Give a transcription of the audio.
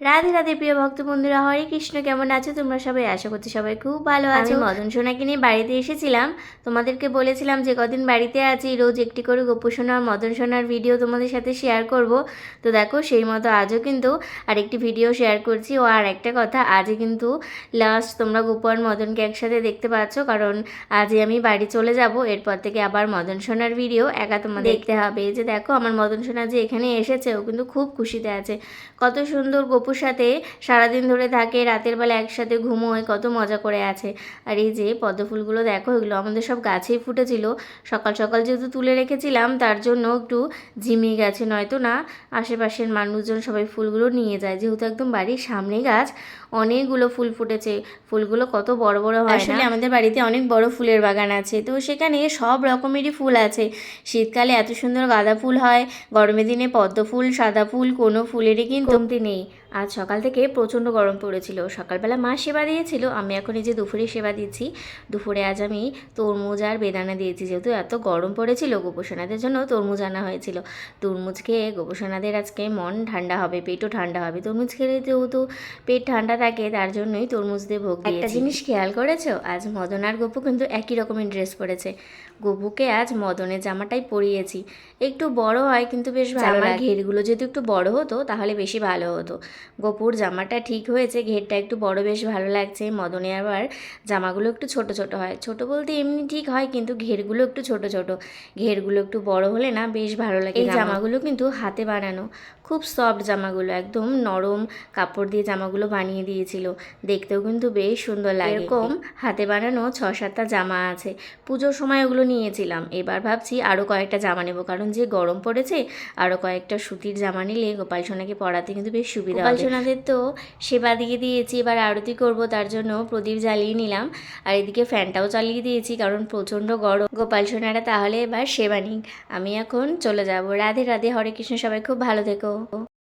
রাধে রাধে প্রিয় ভক্ত বন্ধুরা হরে কৃষ্ণ কেমন আছো তোমরা সবাই? আশা করছি সবাই খুব ভালো আছো। মদন সোনাকে নিয়ে বাড়িতে এসেছিলাম। তোমাদেরকে বলেছিলাম যে কদিন বাড়িতে আছি রোজ একটি করে গোপু সোনা আর মদন সোনার ভিডিও তোমাদের সাথে শেয়ার করব। তো দেখো সেই মতো আজও কিন্তু আরেকটি ভিডিও শেয়ার করছি। ও আর একটা কথা আজই কিন্তু লাস্ট তোমরা গোপু আর মদনকে একসাথে দেখতে পাচ্ছ। কারণ আজই আমি বাড়ি চলে যাব এরপর থেকে আবার মদন সোনার ভিডিও একা তোমাদের দেখতে হবে। যে দেখো আমার মদন সোনা যে এখানে এসেছে ও কিন্তু খুব খুশিতে আছে। কত সুন্দর গপুর সাথে সারাদিন ধরে থাকে, রাতের বেলা একসাথে ঘুমোয়, কত মজা করে আছে। আর এই যে পদ্ম ফুলগুলো দেখো, এগুলো আমাদের সব গাছেই ফুটেছিল। সকাল সকাল যেহেতু তুলে রেখেছিলাম, তার জন্য একটু ঝিমিয়ে গেছে। নয়তো না, আশেপাশের মানুষজন সবাই ফুলগুলো নিয়ে যায়। যেহেতু একদম বাড়ির সামনে গাছ, অনেকগুলো ফুল ফুটেছে। ফুলগুলো কত বড় বড় হয় আসলে আমাদের বাড়িতে অনেক বড় ফুলের বাগান আছে। তো সেখানে সব রকমেরই ফুল আছে। শীতকালে এত সুন্দর গাঁদা ফুল হয়, গরমের দিনে পদ্ম ফুল সাদা ফুল, কোনো ফুলেরই কিন্তু নেই। আজ সকাল থেকে প্রচণ্ড গরম পড়েছিল। সকালবেলা মা সেবা দিয়েছিল আমি এখন এই যে দুপুরে সেবা দিচ্ছি দুপুরে আজ আমি তরমুজ আর বেদানা দিয়েছি। যেহেতু এত গরম পড়েছিল গোপোষণাদের জন্য তরমুজ আনা হয়েছিল। তরমুজ খেয়ে গোপোষণাদের আজকে মন ঠান্ডা হবে পেটও ঠান্ডা হবে। তরমুজ খেলে যেহেতু পেট ঠান্ডা থাকে তার জন্যই তরমুজ দিয়ে ভোগ একটা জিনিস খেয়াল করেছ? আজ মদন আর গপু কিন্তু একই রকমের ড্রেস পরেছে। গপুকে আজ মদনের জামাটাই পরিয়েছি। একটু বড় হয় কিন্তু বেশ ভালো ঘেরগুলো যদি একটু বড় হতো তাহলে বেশি ভালো হতো। গপুর জামাটা ঠিক হয়েছে ঘেরটা একটু বড় বেশ ভালো লাগছে মদনে আবার জামাগুলো একটু ছোট ছোট হয়। ছোট বলতে এমনি ঠিক হয় কিন্তু ঘেরগুলো একটু ছোট ছোট। ঘেরগুলো একটু বড় হলে না বেশ ভালো লাগে এই জামাগুলো। কিন্তু হাতে বানানো। খুব সফট জামাগুলো একদম নরম কাপড় দিয়ে জামাগুলো বানিয়ে দিয়েছিল। দেখতেও কিন্তু বেশ সুন্দর লাগে। এরকম হাতে বানানো ছ সাতটা জামা আছে। পুজোর সময় ওগুলো নিয়েছিলাম। এবার ভাবছি আরও কয়েকটা জামা নেব। কারণ যে গরম পড়েছে আরও কয়েকটা সুতির জামা নিলে গোপাল সোনাকে পরাতে কিন্তু বেশ সুবিধা গোপাল সোনাদের তো সেবা দিয়ে দিয়েছি, এবার আরতি করব, তার জন্য প্রদীপ জ্বালিয়ে নিলাম। আর এদিকে ফ্যানটাও চালিয়ে দিয়েছি, কারণ প্রচণ্ড গরম। গোপাল সোনারা তাহলে এবার সেবা নিক। আমি এখন চলে যাব। রাধে রাধে, হরে কৃষ্ণ, সবাই খুব ভালো থেকো।